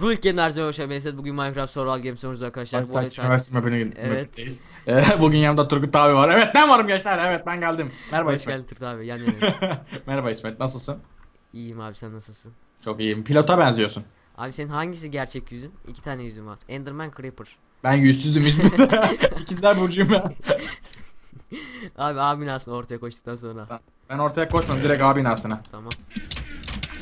Rulik Game'in her zaman hoş geldiniz. Bugün Minecraft Survival Games oynuyoruz arkadaşlar. Bu Saç Üniversitesi mapine Evet. Ee, Bugün yanımda Turgut abi var. Evet ben varım gençler. Evet ben geldim. Merhaba Hoş İsmet. geldin Turgut abi. Yan yana. Merhaba İsmet. Nasılsın? İyiyim abi sen nasılsın? Çok iyiyim. Pilota benziyorsun. Abi senin hangisi gerçek yüzün? İki tane yüzün var. Enderman Creeper. Ben yüzsüzüm İsmet. İkizler burcuyum ben. Abi abin aslında ortaya koştuktan sonra. Ben ortaya koşmadım direkt abi binasına. Tamam.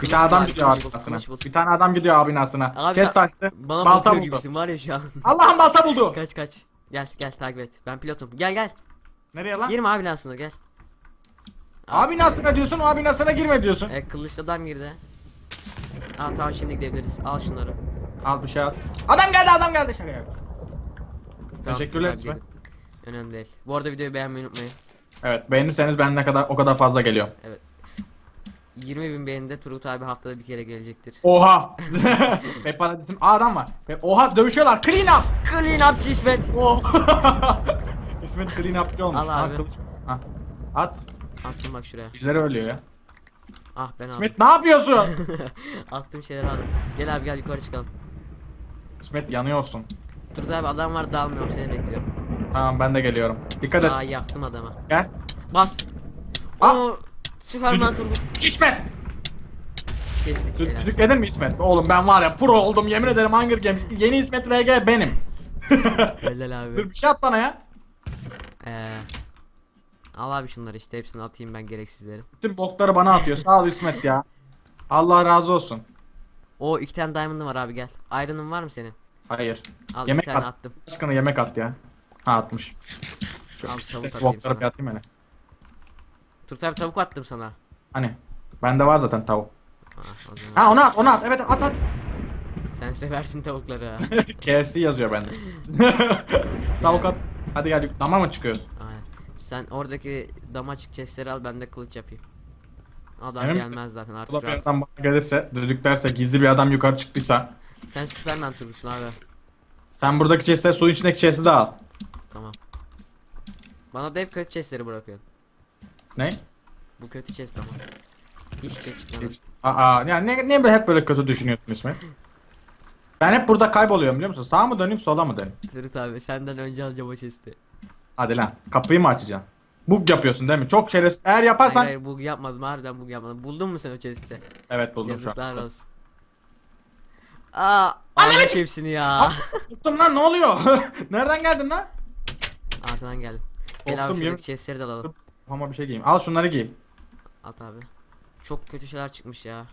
Bir tane adam gidiyor abi binasına. Bir tane adam gidiyor abi binasına. Abi Kes sen- taştı. Bana Balta bakıyor buldu. gibisin var ya şu an. Allah'ım balta buldu. kaç kaç. Gel gel takip et. Ben pilotum. Gel gel. Nereye lan? Girme abi aslında gel. Abi binasına diyorsun, abi binasına girme diyorsun. E, kılıçlı adam girdi. Aa tamam şimdi gidebiliriz. Al şunları. Al bir şey al. Adam geldi, adam geldi. Şaka yap. Tamam, Teşekkürler gelin. Önemli değil. Bu arada videoyu beğenmeyi unutmayın. Evet, beğenirseniz ben ne kadar o kadar fazla geliyor. 20 bin beğenide Turgut abi haftada bir kere gelecektir. Oha. Pep Paradis'im. Aa adam var. Pep- Oha dövüşüyorlar. Clean up. Clean up İsmet. Oh. İsmet clean upçı olmuş. Al abi. kılıç. Ha. At. Attım bak şuraya. Birileri ölüyor ya. Ah ben aldım. İsmet ne yapıyorsun? Attığım şeyleri aldım. Gel abi gel yukarı çıkalım. İsmet yanıyorsun. Turgut abi adam var dalmıyorum seni bekliyorum. Tamam ben de geliyorum. Dikkat et. Aa yaktım adama. Gel. Bas. Ah! Oo, Süperman Turgut. İsmet. Kestik şeyler. Düdükledin mi İsmet? Oğlum ben var ya pro oldum yemin ederim Hunger Games. Yeni İsmet VG benim. Helal abi. Dur bir şey at bana ya. Ee, al abi şunları işte hepsini atayım ben gereksizleri. Bütün bokları bana atıyor. Sağ ol İsmet ya. Allah razı olsun. O iki tane diamond'ın var abi gel. Iron'ın var mı senin? Hayır. Al Yemek bir tane at. attım. Aşkına yemek at ya. Ha atmış. Şu Al, pislik tavuk atayım bokları sana. bir atayım hele. Turgut abi tavuk attım sana. Hani. Bende var zaten tavuk. Ah, o zaman. Ha onu at onu at. Evet at at. Sen seversin tavukları ha. KFC yazıyor bende. tavuk at. Hadi gel. Dama mı çıkıyoruz? Aynen. Sen oradaki damaçık chestleri al ben de kılıç yapayım. Adam Emin gelmez misin? zaten artık Ulan bir rahat. adam bana gelirse, düdüklerse, gizli bir adam yukarı çıktıysa. Sen Süperman Turgut'sun abi. Sen buradaki chest'e suyun içindeki chest'i de al. Tamam. Bana da hep kötü chestleri bırakıyorsun. Ne? Bu kötü chest ama. Hiçbir şey çıkmadı. İs- Aa, yani ne, böyle hep böyle kötü düşünüyorsun İsmet? Ben hep burada kayboluyorum biliyor musun? Sağa mı döneyim sola mı döneyim? Turgut abi senden önce alacağım o chest'i. Hadi lan kapıyı mı açacaksın? Bug yapıyorsun değil mi? Çok şerefsiz. Eğer yaparsan... Hayır bug yapmadım harbiden bug yapmadım. Buldun mu sen o chest'i? Evet buldum şu Yazıklar an. olsun. Aa, almış hepsini ya. Korktum lan ne oluyor? Nereden geldin lan? Arkadan geldim. Gel abi Korktum, şuradaki yemin- chest'leri de alalım. Ama bir şey giyeyim. Al şunları giy. At abi. Çok kötü şeyler çıkmış ya.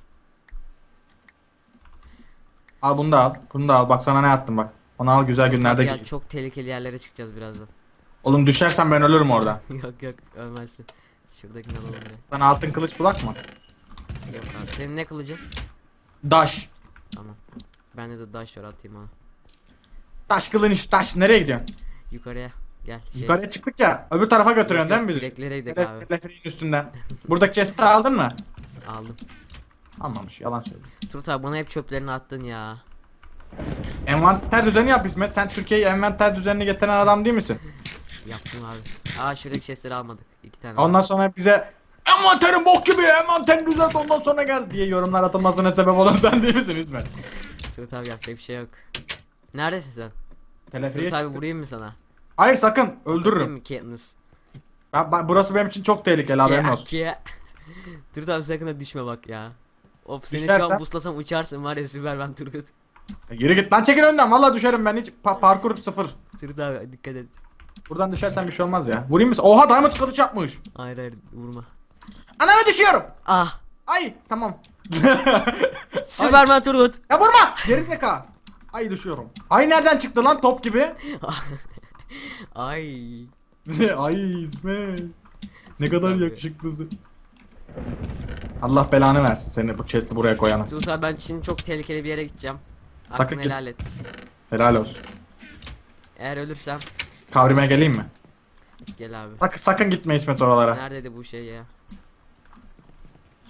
Al bunu da al. Bunu da al. Bak sana ne attım bak. Onu al güzel günlerde ya, giy. çok tehlikeli yerlere çıkacağız birazdan. Oğlum düşersen ben ölürüm orada. yok yok ölmezsin. Şuradakini alalım bir. Sana altın kılıç bulak mı? Yok abi. Senin ne kılıcın? Daş. Tamam. Bende de daş var atayım ona. Taş kılıç taş. Nereye gidiyorsun? Yukarıya. Gel. Şey, Yukarıya çıktık ya. Öbür tarafa götürüyorsun değil mi bizi? Direklere gidelim abi. Teleferiğin üstünden. Buradaki chest'i aldın mı? Aldım. Almamış. Yalan söylüyor. Turut abi bana hep çöplerini attın ya. Envanter düzeni yap İsmet. Sen Türkiye'yi envanter düzenini getiren adam değil misin? Yaptım abi. Aa şuradaki chestleri almadık. İki tane. Ondan sonra bize envanterin bok gibi envanterin düzelt ondan sonra gel diye yorumlar atılmasına sebep olan sen değil misin İsmet? Turut abi yapacak bir şey yok. Neredesin sen? Teleferiye Turut abi çıktık. vurayım mı sana? Hayır sakın öldürürüm. Katniss? Ben, ben- burası benim için çok tehlikeli haberin olsun. Ki. Turut abi sakın da düşme bak ya. Of seni şu Düşersen- an buslasam uçarsın var ya süper ben Turgut. Yürü git lan çekil önden vallahi düşerim ben hiç pa- parkur sıfır. Turut abi dikkat et. Buradan düşersen bir şey olmaz ya. Vurayım mı? Oha diamond kılıç yapmış. Hayır hayır vurma. Anana düşüyorum. Ah! Ay tamam. Süperman Turgut. ya vurma. Geri zeka. Ay düşüyorum. Ay nereden çıktı lan top gibi? Ay. Ay İsmet. Ne kadar yakışıklısın. Allah belanı versin seni bu chest'i buraya koyana. Turgut abi ben şimdi çok tehlikeli bir yere gideceğim. Sakın Aklını git. helal et. Helal olsun. Eğer ölürsem Kavrime geleyim mi? gel abi. Sakın, sakın gitme İsmet oralara. Neredeydi bu şey ya?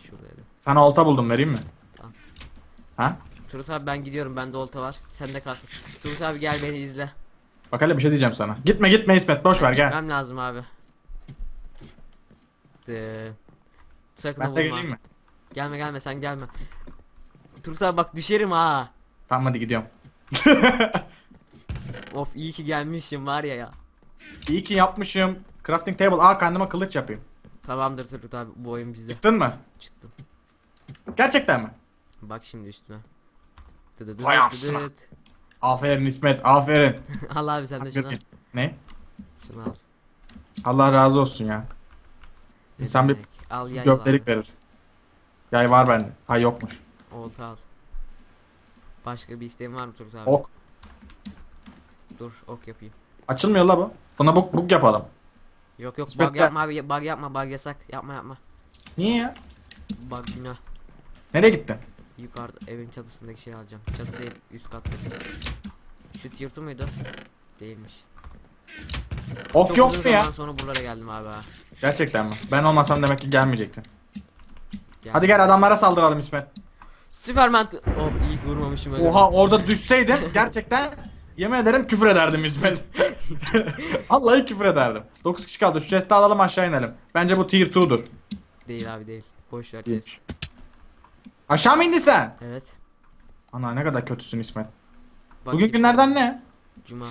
Şuradaydı. Sana olta buldum vereyim mi? Tamam. Ha? Turgut abi ben gidiyorum bende olta var. Sen de kalsın. Turgut abi gel beni izle. Bak hele bir şey diyeceğim sana. Gitme gitme İsmet boş ver gel. Gitmem lazım abi. De. Sakın Ben vurma. de geleyim mi? Gelme gelme sen gelme. Turgut abi bak düşerim ha. Tamam hadi gidiyorum. Of iyi ki gelmişim var ya ya. İyi ki yapmışım. Crafting table. Aa kendime kılıç yapayım. Tamamdır Turgut abi bu oyun bizde. Çıktın mı? Çıktım. Gerçekten mi? Bak şimdi üstüne. Dıdıdı Vay anasını. dıdıt. Aferin İsmet. Aferin. al abi sen de şunu al. Ne? Şunu al. Allah razı olsun ya. Ne İnsan bir demek? Al yay gökdelik verir. Yay var bende. Ha yokmuş. Olta al. Başka bir isteğin var mı Turgut abi? Ok. Dur ok yapayım. Açılmıyor la bu. Buna buk buk yapalım. Yok yok bug yapma abi bug yapma bug yasak yapma yapma. Niye ya? Bug günah. Nereye gittin? Yukarıda evin çatısındaki şeyi alacağım. Çatı değil üst katta. Şu tier two muydu? Değilmiş. Ok Çok yok mu ya? sonra buralara geldim abi ha. Gerçekten mi? Ben olmasam demek ki gelmeyecektin. Gel. Hadi gel adamlara saldıralım İsmet. Süperman. Oh iyi ki vurmamışım öyle. Oha orada düşseydim gerçekten yemin ederim küfür ederdim İsmet. Vallahi küfür ederdim. 9 kişi kaldı. Şu chest'i alalım aşağı inelim. Bence bu tier 2'dur. Değil abi değil. Boş ver chest. Aşağı mı indin sen? Evet. Ana ne kadar kötüsün İsmet. Bak Bugün günlerden ne? Cuma.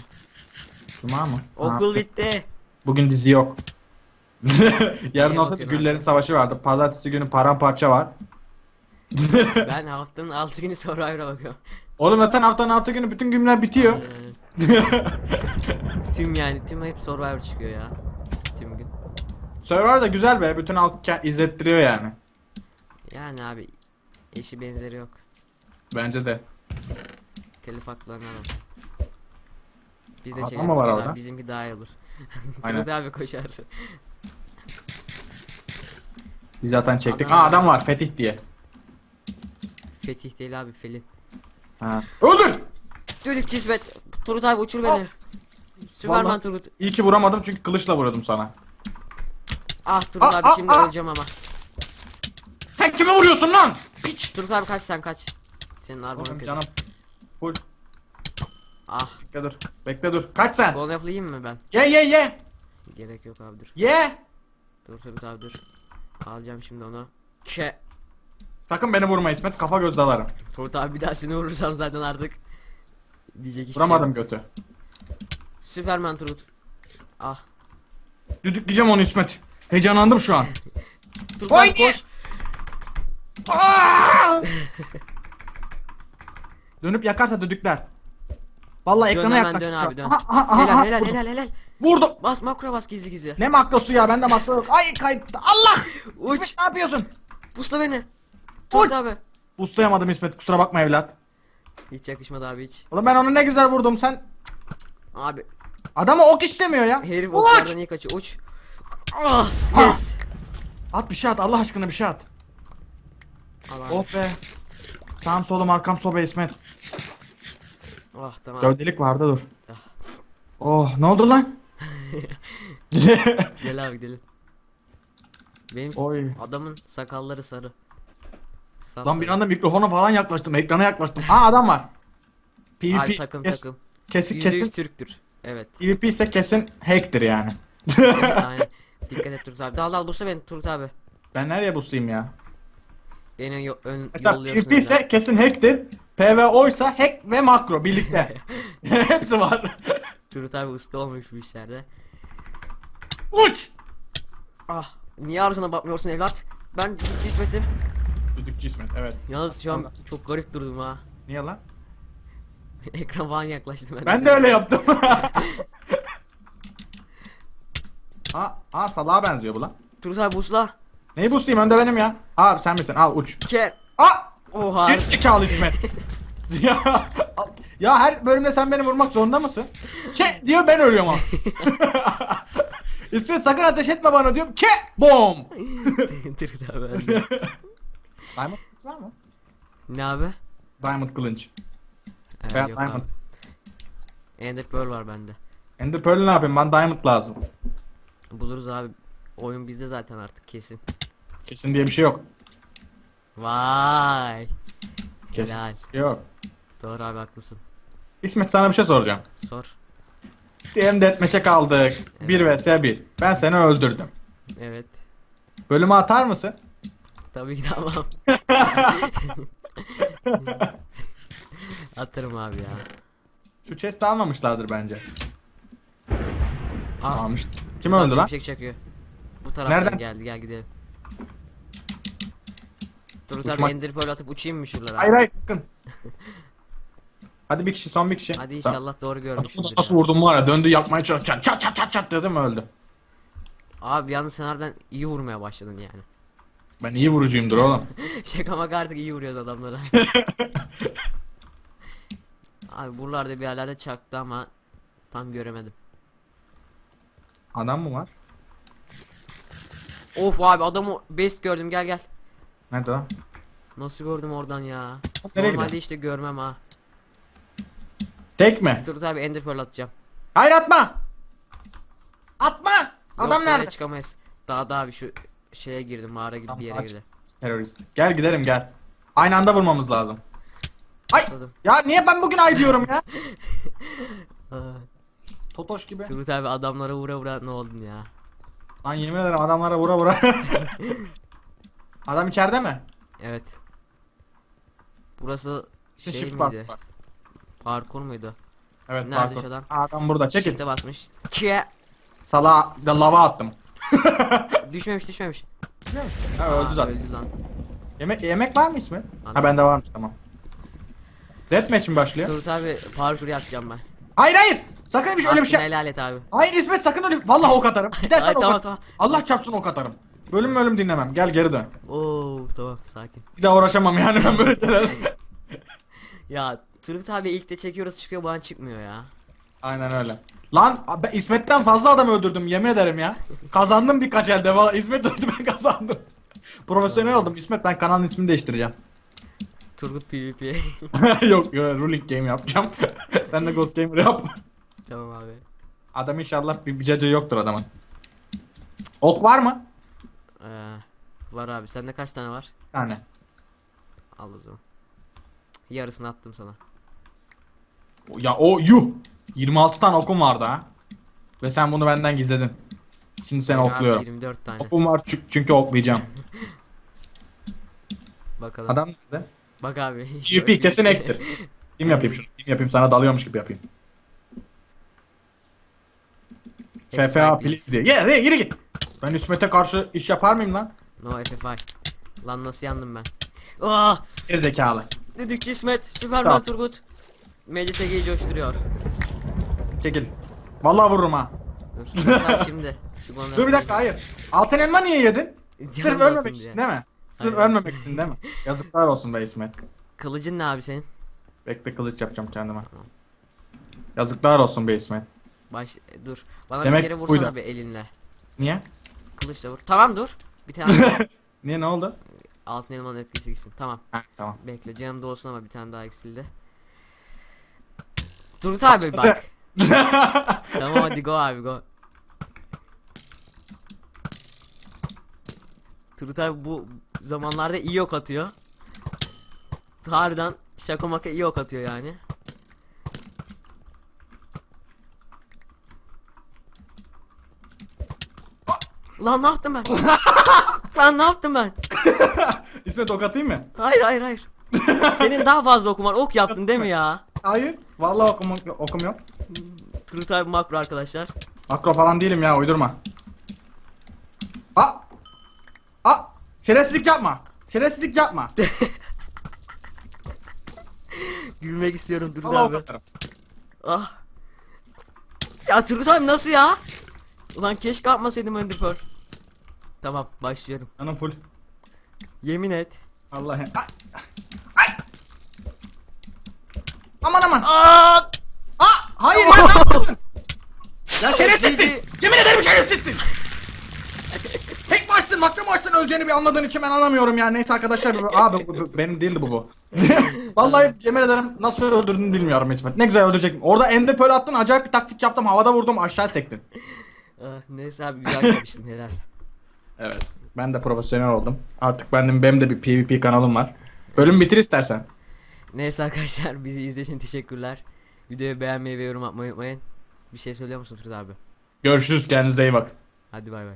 Cuma mı? Okul Ha, bitti. Bugün dizi yok. Yarın olsa Güllerin abi? Savaşı vardı. Pazartesi günü paramparça var. ben haftanın 6 günü Survivor'a bakıyorum. Oğlum zaten haftanın 6 günü bütün günler bitiyor. Tüm yani tüm hep Survivor çıkıyor ya. Tüm gün. Survivor da güzel be. Bütün halk izlettiriyor yani. Yani abi eşi benzeri yok. Bence de. Telif haklarını alalım. Biz de Adam çekelim. mı var Turgut orada? abi, Bizimki daha iyi olur. Aynen. Turgut abi koşar. Biz zaten çektik. Adam Aa var. adam var Fetih diye. Fetih değil abi Felin. Ha. Öldür! Dönük cismet. Turgut abi uçur beni. Süperman Vallahi- Turgut. İyi ki vuramadım çünkü kılıçla vuruyordum sana. Ah Turgut Aa, abi aa, şimdi aa. öleceğim ama. Sen kime vuruyorsun lan? Piç! Turgut abi kaç sen kaç. Senin armorun Oğlum kötü. canım. Full. Ah. Bekle dur. Bekle dur. Kaç sen? Gol yapayım mı ben? Ye ye ye. Gerek yok abi dur. Ye. Dur Turgut abi dur. Alacağım şimdi onu. Ke. Sakın beni vurma İsmet. Kafa göz dalarım. Turgut abi bir daha seni vurursam zaten artık. Diyecek hiçbir Vuramadım şey yok. götü. Süperman Turgut. Ah. Düdükleyeceğim onu İsmet. Heyecanlandım şu an. Turgut abi Haydi. koş. Aa! Dönüp yakarsa düdükler. Vallahi Dön ekrana hemen yaklaştı. dön şu abi an. dön. Aha, aha, aha, helal aha. helal Vurdum. helal helal. Vurdu. Bas makro bas gizli gizli. Ne makrosu ya? Bende makro yok. Ay kayıttı. Allah! Uç. İsmet ne yapıyorsun? Pusla beni. Uç. abi. Uslayamadım İsmet. Kusura bakma evlat. Hiç yakışmadı abi hiç. Oğlum ben onu ne güzel vurdum. Sen Abi adama ok istemiyor ya. herif Uç! oklardan iyi kaçıyor. Uç. Ah yes. At bir şey at. Allah aşkına bir şey at. Abi. Oh be. Sağım solum arkam sobe İsmet. Oh tamam. Gövdelik vardı dur. Ah. Oh ne oldu lan? Gel abi gidelim. Benim Oy. adamın sakalları sarı. Sap Lan bir anda mikrofona falan yaklaştım. Ekrana yaklaştım. Aa adam var. PvP Abi takım kes- takım. kesin kesin Türktür. Evet. PvP ise kesin hack'tir yani. Aynen. Dikkat et Turgut abi. Dal dal bulsa beni Turgut abi. Ben nereye buslayayım ya? Beni yo- ön Mesela yolluyorsun. PvP ise önden. kesin hack'tir. PvO ise hack ve makro birlikte. Hepsi var. Turgut abi usta olmuş bu işlerde. Uç! Ah. Niye arkana bakmıyorsun evlat? Ben cismetim. Düdükçü İsmet evet. Yalnız şu an çok garip durdum ha. Niye lan? Ekran falan yaklaştı ben. Ben de öyle yaptım. aa, aa salağa benziyor bu lan. Turgut abi busla. Neyi buslayayım önde benim ya. Aa sen misin al uç. Ker. Aa! Oha. Geri zekalı İsmet. ya, ya her bölümde sen beni vurmak zorunda mısın? Ke diyor ben ölüyorum ama. İsmet sakın ateş etme bana diyorum. Ke bom. Turgut abi. Diamond var mı? Ne abi? Diamond kılınç. Ee, yok Diamond. abi. Ender Pearl var bende. Ender Pearl ne yapayım? Ben Diamond lazım. Buluruz abi. Oyun bizde zaten artık kesin. Kesin diye bir şey yok. Vay. Kesin. Helal. Yok. Doğru abi haklısın. İsmet sana bir şey soracağım. Sor. Diyelim deathmatch'e kaldık. 1 vs 1. Ben seni öldürdüm. Evet. Bölümü atar mısın? Tabii ki tamam. Atarım abi ya. Şu chest'i almamışlardır bence. Aa, Almış. Kim adam öldü lan? Şimşek çakıyor. Bu taraftan Nereden? geldi gel gidelim. Turut Uçmak- abi ender pearl atıp uçayım mı şuralara? Hayır hayır sakın. Hadi bir kişi son bir kişi. Hadi Tamam. inşallah doğru görmüşüzdür. Nasıl ya. vurdum var ya döndü yapmaya çalışacak. Çat çat çat çat dedim öldü. Abi yalnız sen harbiden iyi vurmaya başladın yani. Ben iyi vurucuyumdur oğlum. Şaka maka artık iyi vuruyordu adamlara. abi buralarda bir yerlerde çaktı ama tam göremedim. Adam mı var? Of abi adamı best gördüm gel gel. Nerede lan? Nasıl gördüm oradan ya? Nereye Normalde gidiyor? işte görmem ha. Tek mi? Turut abi ender pearl atacağım. Hayır atma. Atma. Adam Yoksa oraya nerede? çıkamayız. Daha daha bir şu şeye girdim mağara gibi bir yere aç. girdi. Terörist. Gel gidelim gel. Aynı anda vurmamız lazım. Ay Atladım. ya niye ben bugün ay diyorum ya? Totoş gibi. Turut abi adamlara vura vura ne oldun ya? Lan yemin ederim adamlara vura vura. Adam içeride mi? Evet. Burası Şey shift miydi? bas. Parkur muydu? Evet Nerede parkur. şu adam? Aa, Adam burada çekil. Shift'e basmış. Kie. Sala da lava attım. Düşmemiş düşmemiş. Ha, Aa, öldü zaten. Öldü lan. Yemek yemek var mı ismi? Ha Anladım. bende varmış tamam. Deathmatch mi başlıyor? Turut abi parkur yapacağım ben. Hayır hayır. Sakın bir şey öyle bir şey. helal et abi. Hayır İsmet sakın öyle. Vallahi ok atarım. Gidersen Ay, ok tamam, at- tamam. Allah çarpsın ok atarım. Bölüm bölüm dinlemem. Gel geri dön. Oo tamam sakin. Bir daha uğraşamam yani ben böyle şeylerle. Ya Turgut abi ilk de çekiyoruz çıkıyor bana çıkmıyor ya. Aynen öyle. Lan ben İsmet'ten fazla adam öldürdüm yemin ederim ya. Kazandım birkaç elde. Valla İsmet öldü ben kazandım. Profesyonel oldum. İsmet ben kanalın ismini değiştireceğim. Turgut PvP. yok yok ruling game yapacağım. Sen de Ghost Gamer yap. tamam abi. Adam inşallah bir, cacığı yoktur adamın. Ok var mı? Ee, var abi sende kaç tane var? Bir tane. Al o zaman. Yarısını attım sana. Ya o yuh. 26 tane okum vardı ha. Ve sen bunu benden gizledin. Şimdi seni Benim abi okluyorum. 24 tane. Okum var çü- çünkü oklayacağım. Bakalım. Adam nerede? Bak abi. PvP kesin ektir. Kim yapayım şunu? Kim yapayım sana dalıyormuş gibi yapayım. FFA please diye. Gel gel geri git. Ben İsmet'e karşı iş yapar mıyım lan? No FFI. Lan nasıl yandım ben? Ah! Geri zekalı. Dedikçi İsmet, Süperman Tamam. Turgut. Meclis Ege'yi coşturuyor. Çekil. Vallahi vururum ha. Dur. Şimdi. Şu Dur bir dakika hayır. Altın elma niye yedin? Canım Sırf ölmemek için değil mi? Sırf Aynen. ölmemek için değil mi? Yazıklar olsun be İsmet. Kılıcın ne abi senin? Bekle kılıç yapacağım kendime. Yazıklar olsun be İsmet. Baş dur. Bana Demek bir kere vursana buydu. bir elinle. Niye? Kılıçla vur. Tamam dur. Bir tane daha. Niye ne oldu? altın elmanın etkisi gitsin. Tamam. Heh, tamam. Bekle canım da olsun ama bir tane daha eksildi. Turgut abi bak. tamam hadi go abi go. Turgut abi bu zamanlarda iyi ok atıyor. Harbiden şaka maka iyi ok atıyor yani. Lan ne yaptım ben? Lan ne yaptım ben? İsmet ok atayım mı? Hayır hayır hayır. Senin daha fazla okuman ok yaptın değil mi ya? Hayır. Vallahi okum, okum yok. Turgut abi makro arkadaşlar. Makro falan değilim ya uydurma. Şerefsizlik yapma. Şerefsizlik yapma. Gülmek istiyorum Turgut Vallahi abi. Ah. Ya Turgut abi nasıl ya? Ulan keşke atmasaydım Ender Pearl. Tamam başlıyorum. Canım full. Yemin et. Vallahi. Ay! Ay! Aman aman. Aa! Aa! Hayır ya yapıyorsun? Ya şerefsizsin. Yemin ederim şerefsizsin. Tek başsın makro başsın öleceğini bir anladığın için ben anlamıyorum ya. Neyse arkadaşlar bu- abi bu- bu- benim değildi bu bu. Vallahi yemin ederim nasıl öldürdüğünü bilmiyorum İsmet. Ne güzel öldürecektim. Orada ende pearl attın acayip bir taktik yaptım. Havada vurdum aşağı sektin. Ah, neyse abi güzel yapmıştın helal. Evet. Ben de profesyonel oldum. Artık benim benim de bir PvP kanalım var. Bölüm bitir istersen. Neyse arkadaşlar bizi izlediğiniz için teşekkürler. Videoyu beğenmeyi ve yorum atmayı unutmayın. Bir şey söylüyor musun Turgut abi? Görüşürüz kendinize iyi bak. Hadi bay bay.